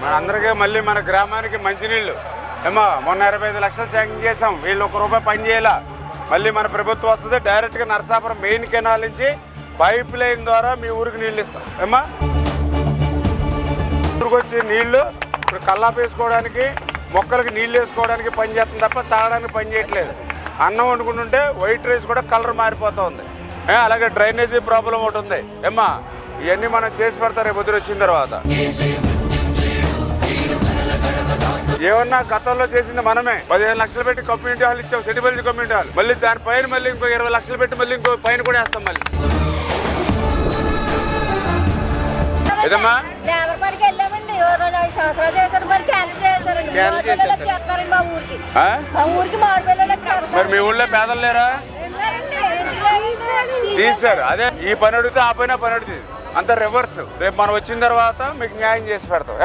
మన అందరికీ మళ్ళీ మన గ్రామానికి మంచినీళ్ళు. ఏమో మొన్న ఇరవై ఐదు లక్షలు శాంక్షన్ చేసాం వీళ్ళు ఒక రూపాయి పని చేయాల. మళ్ళీ మన ప్రభుత్వం వస్తుంది డైరెక్ట్గా నరసాపురం మెయిన్ కెనాల్ నుంచి పైప్ లైన్ ద్వారా మీ ఊరికి నీళ్ళు ఇస్తాం. ఏమా ఊరికి వచ్చి నీళ్ళు ఇప్పుడు కల్లాపు వేసుకోవడానికి మొక్కలకి నీళ్ళు వేసుకోవడానికి పని చేస్తుంది తప్ప తాగడానికి పని చేయట్లేదు. అన్నం వండుకుంటుంటే వైట్ రైస్ కూడా కలర్ మారిపోతూ ఉంది. అలాగే డ్రైనేజీ ప్రాబ్లం ఒకటి ఉంది. ఏమ్మా ఇవన్నీ మనం చేసి పెడతారు రేపు వచ్చిన తర్వాత. ఏమన్నా గతంలో చేసింది మనమే. పదిహేను లక్షలు పెట్టి కమ్యూనిటీ హాల్ ఇచ్చాం సెటిబల్జీ కమ్యూనిటీ హాల్. మళ్ళీ దాని పైన మళ్ళీ ఇంకో ఇరవై లక్షలు పెట్టి మళ్ళీ ఇంకో పైన కూడా వేస్తాం మళ్ళీ. ఏదమ్మా? మరి మా ఊరికి. ఆ? మా ఊరికి మామిడి పిల్లలకు చేస్తారు మరి మీ ఊళ్ళో పేదలు లేరా? తీశారు. అదే ఈ పని అడిగితే ఆ పైన పని అడుగుతుంది అంత రివర్స్ రేపు మనం వచ్చిన తర్వాత మీకు న్యాయం చేసి పెడతాం.